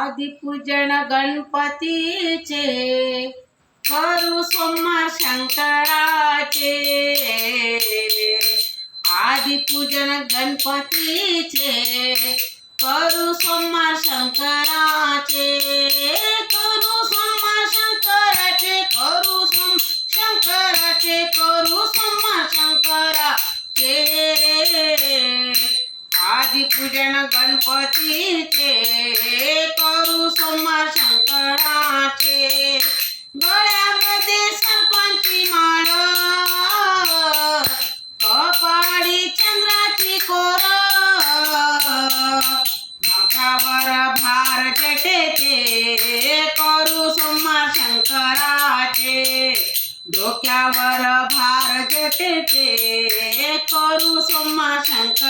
आदिपूजन गणपतीचे करू सोमा शंकराचे आदिपूजन गणपतीचे करू आदिपूजन गणपतीचे करू सोमा शंकराचे। गळ्यामध्ये सर्पांची माळ, कपाळी चंद्राची कोर। नाकावर भार करू सोमा शंकराचे। डोक्यावर भार करू सोमा शंकराचे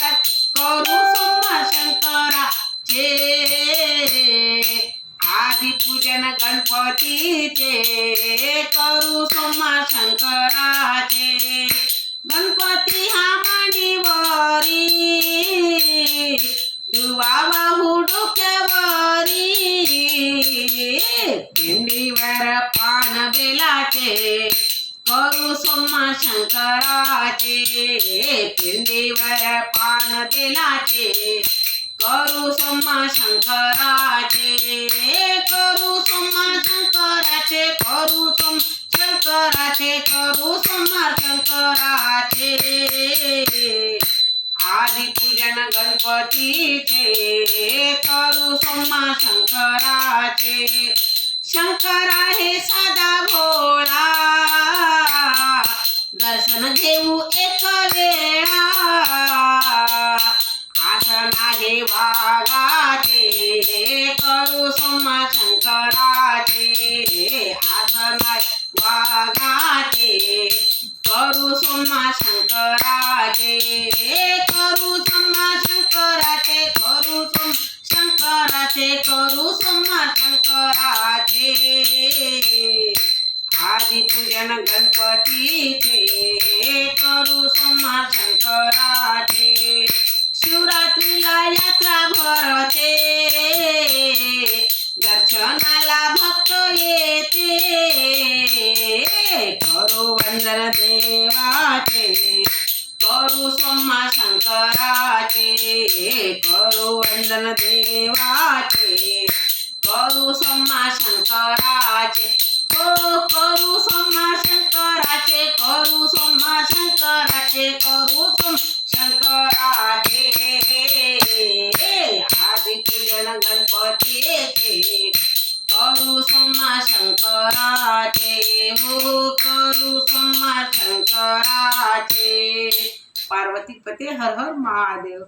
शंकरा, करू सोमा शंकराचे आदिपूजन गणपतीचे करू सोमा शंकराचे गणपती हा मांडीवरी दुर्वा बाहू डोक्यावरी पिंडीवर पान बेलाचे करू सोमा शंकराचे पिंडीवर पान बेलाचे करू सोमा शंकराचे करू सोमा शंकराचे करू सोम शंकराचे करू सोमा शंकराचे आदिपूजन गणपतीचे करू सोमा शंकराचे शंकरा हे साधा भोळा दर्शन घेऊ एक आसना वागाचे करू सोमा शंकराचे आसना वागाचे करू सोमा शंकराचे करू सोमा शंकराचे करू सोम शंकराचे करू सोमा शंकराचे आदिपूजन गणपतीचे करू सोमा शंकराचे. शिवरात्रीला यात्रा भरते. दर्शनाला भक्त येते. करू वंदन देवाचे. करू सोमा शंकराचे. करू वंदन देवाचे. करू सोमा शंकराचे. करू सोमा शंकराचे करू सोमा शंकराचे करू सोम शंकराचे आदिपूजन गणपतीचे करू सोमा शंकराचे हो करू सोमा शंकराचे पार्वती पते हर हर महादेव